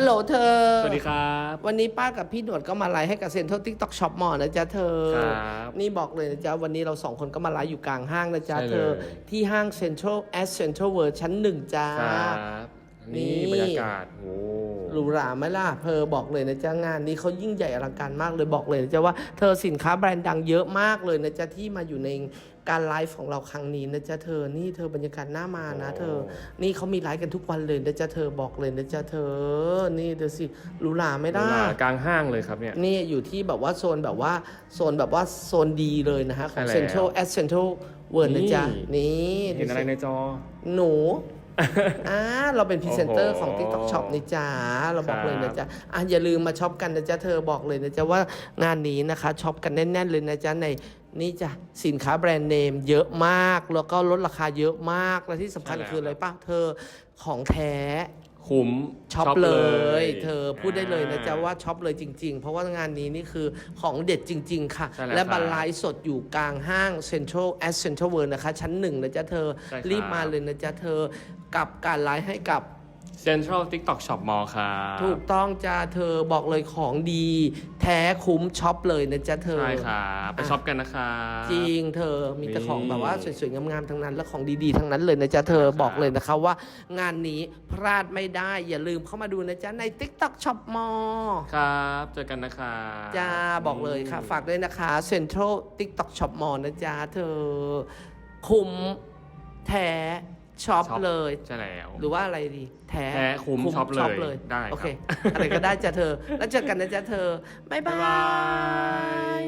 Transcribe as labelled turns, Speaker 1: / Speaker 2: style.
Speaker 1: ฮัลโหลเธอ
Speaker 2: สวัสดีครับ
Speaker 1: วันนี้ป้ากับพี่หนวดก็มาไลฟ์ให้กับเซ็นทรัลทิกตอกช็อปมอนะจ๊ะเธอ
Speaker 2: ครับ
Speaker 1: นี่บอกเลยนะจ๊ะ วันนี้เราสองคนก็มาไลฟ์อยู่กลางห้างนะจ๊ะ
Speaker 2: ใช่เลย
Speaker 1: เธอ ที่ห้างเซ็นทรัลแอสเซ็นทรัลเวิร์ชั้นหนึ่งจ้า
Speaker 2: ครับ นี่
Speaker 1: นี่
Speaker 2: บรรยากาศโอ้
Speaker 1: ห รูหราไหมล่ะเธอบอกเลยนะจ๊ะงานนี้เขายิ่งใหญ่อลังการมากเลยบอกเลยนะจ๊ะว่าเธอสินค้าแบรนด์ดังเยอะมากเลยนะจ๊ะที่มาอยู่ในการไลฟ์ของเราครั้งนี้นะจ๊ะเธอ นี่เธอบรรยากาศหน้ามานะ เธอ นี่เขามีไลฟ์กันทุกวันเลยนะจ๊ะเธอบอกเลยนะจ๊ะเธอ นี่เดี๋ยวสิหรูหราไหม่
Speaker 2: หรู
Speaker 1: ได้
Speaker 2: หรากลางห้างเลยครับเนี่ย
Speaker 1: นี่อยู่ที่แบบว่าโซนแบบว่าโซนแบบว่าโซนดีเลยนะฮะของ
Speaker 2: ใช่แล้ว
Speaker 1: เซ็นทรัลแอสเซ็นทรัลเวิร์นะจ๊ะ
Speaker 2: นี่
Speaker 1: นี่
Speaker 2: เห็นอะไรในจอ
Speaker 1: หนู อ่าเราเป็นพรีเซนเตอร์
Speaker 2: โอ้โห
Speaker 1: ของ TikTok Shop นี่จ้าเราบอก
Speaker 2: ครับ
Speaker 1: เลยนะจ๊ะอะอย่าลืมมาช็อปกันนะจ๊ะเธอบอกเลยนะจ๊ะว่างานนี้นะคะช็อปกันแน่น ๆ เลยนะจ๊ะในนี่จ้ะสินค้าแบรนด์เนมเยอะมาก แล้วก็ลดราคาเยอะมากและที่สำคัญคืออะไรป่ะเธอของแท้
Speaker 2: คุ้ม
Speaker 1: ช็อปเลย เธอพูดได้เลยนะจ๊ะว่าช็อปเลยจริง ๆ เพราะว่างานนี้นี่คือของเด็ดจริง ๆ ค่ะ
Speaker 2: ใช่แล้ว
Speaker 1: และ
Speaker 2: ครับ
Speaker 1: บันไลฟ์สดอยู่กลางห้างเซ็นทรัลแอสเซ็นทรัลเวิร์นะคะ ชั้นหนึ่งนะจ๊ะเธอ
Speaker 2: ใช่ครับ
Speaker 1: รีบมาเลยนะจ๊ะเธอ กับการไลฟ์ให้กับ
Speaker 2: เซ็นทรัลทิกตอกช็อปมอลครับ
Speaker 1: ถูกต้องจ้าเธอบอกเลยของดี แท้คุ้มช็อปเลยนะจ๊ะเธอ
Speaker 2: ใช่ครับไปช็อปกันนะครับ
Speaker 1: จริงเธอมีแต่
Speaker 2: นี่
Speaker 1: ของแบบว่าสวยๆ งามๆ ทั้งนั้น และของดีๆ ทั้งนั้นเลยนะจ๊ะเธอ
Speaker 2: ครับ
Speaker 1: บอกเลยนะคะว่า งานนี้พลาดไม่ได้ อย่าลืมเข้ามาดูนะจ๊ะใน TikTok Shop Mall
Speaker 2: ครับเจอกันนะครับ
Speaker 1: จ้าบอกเลยค่ะ ฝากด้วยนะคะ Central TikTok Shop Mall นะจ๊ะเธอคุ้มแท้ ช็อป เลย
Speaker 2: ใช่แล้ว
Speaker 1: หรือว่าอะไรดี แท้
Speaker 2: แท้คุ้มช็อปเลยได้ครับ
Speaker 1: โอเค อะไรก็ได้จ้ะเธอ แล้วเจอกันนะจ๊ะเธอ บ๊ายบา
Speaker 2: บ๊ายบาย
Speaker 1: ย